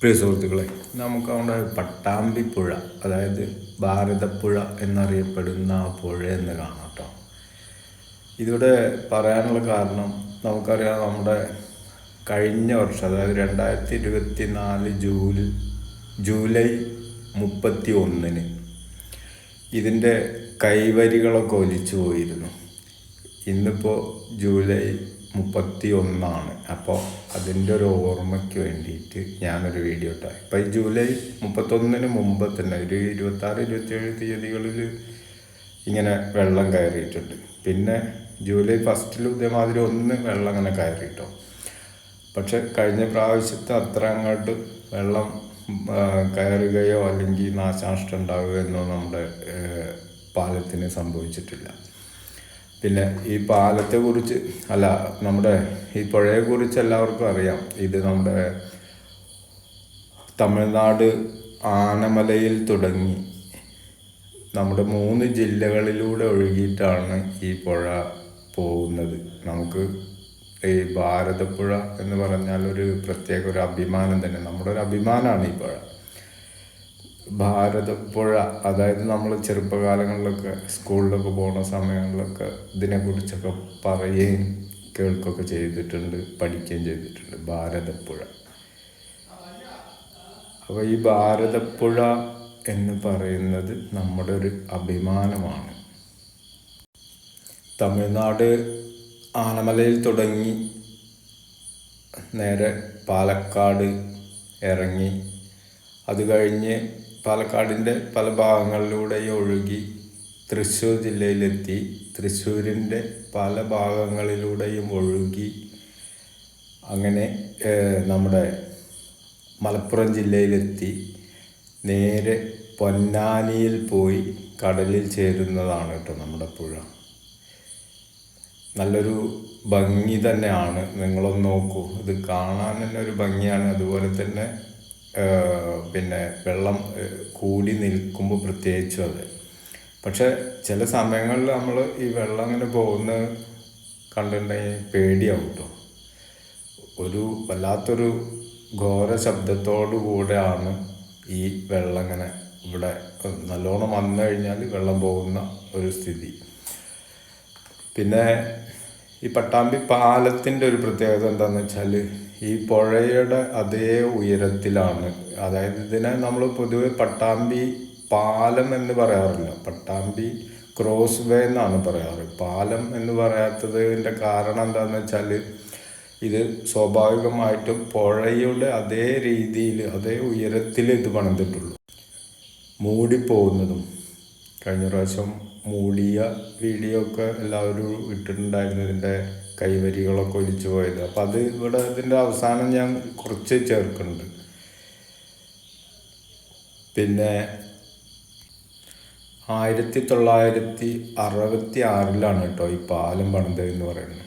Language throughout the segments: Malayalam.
പ്രിയ സുഹൃത്തുക്കളെ നമുക്ക് അവിടെ പട്ടാമ്പി പുഴ അതായത് ഭാരതപ്പുഴ എന്നറിയപ്പെടുന്ന ആ പുഴ എന്ന് കാണാം കേട്ടോ. ഇതിവിടെ പറയാനുള്ള കാരണം നമുക്കറിയാം നമ്മുടെ കഴിഞ്ഞ വർഷം അതായത് രണ്ടായിരത്തി ഇരുപത്തി നാല് ജൂലൈ ജൂലൈ മുപ്പത്തി ഒന്നിന് ഇതിന്റെ കൈവരികളൊക്കെ ഒലിച്ചു പോയിരുന്നു. ഇന്നിപ്പോൾ ജൂലൈ മുപ്പത്തി ഒന്നാണ് അപ്പോൾ അതിന്റെ ഒരു ഓർമ്മയ്ക്ക് വേണ്ടിയിട്ട് ഞാനൊരു വീഡിയോ ഇട്ടാ ഇപ്പം ഈ ജൂലൈ മുപ്പത്തൊന്നിന് മുമ്പ് തന്നെ ഒരു ഇരുപത്താറ് ഇരുപത്തിയേഴ് തീയതികളിൽ ഇങ്ങനെ വെള്ളം കയറിയിട്ടുണ്ട്. പിന്നെ ജൂലൈ ഫസ്റ്റിൽ ഇതേമാതിരി ഒന്ന് വെള്ളം അങ്ങനെ കയറിയിട്ടോ. പക്ഷെ കഴിഞ്ഞ പ്രാവശ്യത്തെ അത്ര അങ്ങോട്ട് വെള്ളം കയറുകയോ അല്ലെങ്കിൽ നാശനഷ്ടം ഉണ്ടാവുകയോ എന്നോ നമ്മുടെ പാലത്തിന് സംഭവിച്ചിട്ടില്ല. പിന്നെ ഈ പാലത്തെ കുറിച്ച് അല്ല നമ്മുടെ ഈ പുഴയെ കുറിച്ച് എല്ലാവർക്കും അറിയാം. ഇത് നമ്മുടെ തമിഴ്നാട് ആനമലയിൽ തുടങ്ങി. നമ്മുടെ മൂന്ന് ജില്ലകളിലൂടെ ഒഴുകിയിട്ടാണ് ഈ പുഴ പോകുന്നത്. നമുക്ക് ഈ ഭാരതപ്പുഴ എന്ന് പറഞ്ഞാൽ ഒരു പ്രത്യേക ഒരു അഭിമാനം തന്നെ. നമ്മുടെ ഒരു അഭിമാനമാണ് ഈ പുഴ. ഭാരതപ്പുഴ അതായത് നമ്മൾ ചെറുപ്പകാലങ്ങളിലൊക്കെ സ്കൂളിലൊക്കെ പോകുന്ന സമയങ്ങളിലൊക്കെ ഇതിനെക്കുറിച്ചൊക്കെ പറയുകയും കേൾക്കുകയൊക്കെ ചെയ്തിട്ടുണ്ട് പഠിക്കുകയും ചെയ്തിട്ടുണ്ട് ഭാരതപ്പുഴ. അപ്പോൾ ഈ ഭാരതപ്പുഴ എന്ന് പറയുന്നത് നമ്മുടെ ഒരു അഭിമാനമാണ്. തമിഴ്നാട് ആനമലയിൽ തുടങ്ങി നേരെ പാലക്കാട് ഇറങ്ങി അത് കഴിഞ്ഞ് പാലക്കാടിന്റെ പല ഭാഗങ്ങളിലൂടെയും ഒഴുകി തൃശ്ശൂർ ജില്ലയിലെത്തി. തൃശ്ശൂരിന്റെ പല ഭാഗങ്ങളിലൂടെയും ഒഴുകി അങ്ങനെ നമ്മുടെ മലപ്പുറം ജില്ലയിലെത്തി. നേരെ പൊന്നാനിയിൽ പോയി കടലിൽ ചേരുന്നതാണ് കേട്ടോ നമ്മുടെ പുഴ. നല്ലൊരു ഭംഗി തന്നെയാണ്. നിങ്ങളൊന്ന് നോക്കൂ. ഇത് കാണാൻ തന്നെ ഒരു ഭംഗിയാണ്. അതുപോലെ തന്നെ പിന്നെ വെള്ളം കൂടി നിൽക്കുമ്പോൾ പ്രത്യേകിച്ചും അതെ. പക്ഷെ ചില സമയങ്ങളിൽ നമ്മൾ ഈ വെള്ളം അങ്ങനെ പോകുന്ന കണ്ടിട്ടുണ്ടെങ്കിൽ പേടിയാവും കേട്ടോ ഒരു വല്ലാത്തൊരു ഘോര ശബ്ദത്തോടു കൂടെയാണ് ഈ വെള്ളം ഇങ്ങനെ ഇവിടെ നല്ലോണം വന്നു കഴിഞ്ഞാൽ വെള്ളം പോകുന്ന ഒരു സ്ഥിതി. പിന്നെ ഈ പട്ടാമ്പി പാലത്തിന്റെ ഒരു പ്രത്യേകത എന്താണെന്ന് വെച്ചാൽ ഈ പുഴയുടെ അതേ ഉയരത്തിലാണ്. അതായത് ഇതിനെ നമ്മൾ പൊതുവെ പട്ടാമ്പി പാലം എന്ന് പറയാറില്ല. പട്ടാമ്പി ക്രോസ് വേ എന്നാണ് പറയാറ്. പാലം എന്ന് പറയാത്തതിന്റെ കാരണം എന്താണെന്ന് വെച്ചാൽ ഇത് സ്വാഭാവികമായിട്ടും പുഴയുടെ അതേ രീതിയിൽ അതേ ഉയരത്തിൽ ഇത് പണിതിട്ടുള്ളൂ. മൂടിപ്പോകുന്നതും കഴിഞ്ഞ പ്രാവശ്യം മൂടിയ വീഡിയോ ഒക്കെ എല്ലാവരും ഇട്ടിട്ടുണ്ടായിരുന്നു ഇതിന്റെ കൈവരികളൊക്കെ ഒലിച്ചു പോയത്. അപ്പം അത് ഇവിടെ ഇതിന്റെ അവസാനം ഞാൻ കുറച്ച് ചേർക്കുന്നുണ്ട്. പിന്നെ ആയിരത്തി തൊള്ളായിരത്തി അറുപത്തി ആറിലാണ് കേട്ടോ ഈ പാലം പണിതെന്ന് പറയുന്നത്.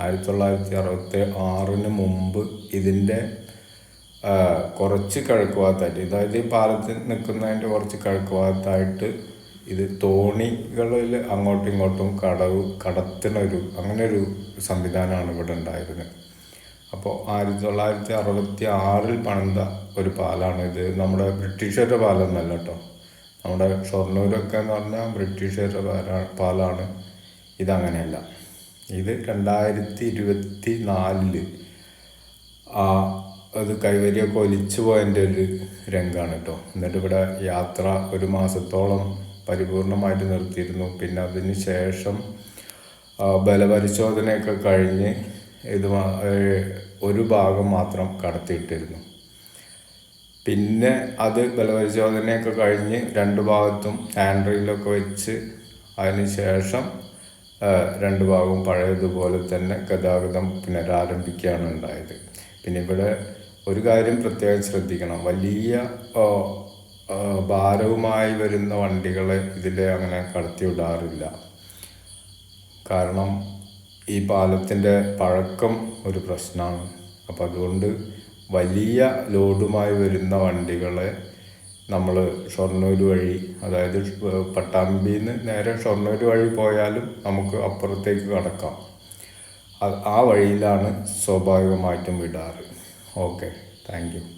ആയിരത്തി തൊള്ളായിരത്തി അറുപത്തി ആറിന് മുമ്പ് ഇതിന്റെ കുറച്ച് കിഴക്ക് ഭാഗത്തായിട്ട് അതായത് ഈ പാലത്തിൽ നിൽക്കുന്നതിന്റെ കുറച്ച് കിഴക്ക് ഭാഗത്തായിട്ട് ഇത് തോണികളിൽ അങ്ങോട്ടും ഇങ്ങോട്ടും കടവ് കടത്തിനൊരു അങ്ങനെ ഒരു സംവിധാനമാണ് ഇവിടെ ഉണ്ടായിരുന്നത് അപ്പോൾ ആയിരത്തി തൊള്ളായിരത്തി അറുപത്തി ആറിൽ പണിത ഒരു പാലാണ് ഇത്. നമ്മുടെ ബ്രിട്ടീഷുകാരുടെ പാലൊന്നല്ല കേട്ടോ. നമ്മുടെ ഷൊർണൂരൊക്കെ എന്ന് പറഞ്ഞാൽ ബ്രിട്ടീഷുകാരുടെ പാലാണ് പാലാണ്. ഇതങ്ങനെയല്ല. ഇത് രണ്ടായിരത്തി ഇരുപത്തി നാലിൽ ആ അത് കൈവരിയൊക്കെ ഒലിച്ചു പോയതിന്റെ ഒരു രംഗമാണ് കേട്ടോ. എന്നിട്ട് ഇവിടെ യാത്ര ഒരു മാസത്തോളം പരിപൂർണമായിട്ട് നിർത്തിയിരുന്നു. പിന്നെ അതിന് ശേഷം ബലപരിശോധനയൊക്കെ കഴിഞ്ഞ് ഇത് ഒരു ഭാഗം മാത്രം കടത്തിയിട്ടിരുന്നു. പിന്നെ അത് ബലപരിശോധനയൊക്കെ കഴിഞ്ഞ് രണ്ട് ഭാഗത്തും ഹാൻഡ്രിലൊക്കെ വെച്ച് അതിന് ശേഷം രണ്ട് ഭാഗവും പഴയതുപോലെ തന്നെ ഗതാഗതം പുനരാരംഭിക്കുകയാണ് ഉണ്ടായത്. പിന്നെ ഇവിടെ ഒരു കാര്യം പ്രത്യേകം ശ്രദ്ധിക്കണം. വലിയ ഭാരവുമായി വരുന്ന വണ്ടികളെ ഇതിൽ അങ്ങനെ കടത്തി വിടാറില്ല കാരണം ഈ പാലത്തിന്റെ പഴക്കം ഒരു പ്രശ്നമാണ് അപ്പം അതുകൊണ്ട് വലിയ ലോഡുമായി വരുന്ന വണ്ടികളെ നമ്മൾ ഷൊർണൂർ വഴി അതായത് പട്ടാമ്പിയിൽ നിന്ന് നേരെ ഷൊർണൂർ വഴി പോയാലും നമുക്ക് അപ്പുറത്തേക്ക് കടക്കാം. ആ വഴിയിലാണ് സ്വാഭാവികമായിട്ടും വിടാറ്. ഓക്കെ. താങ്ക്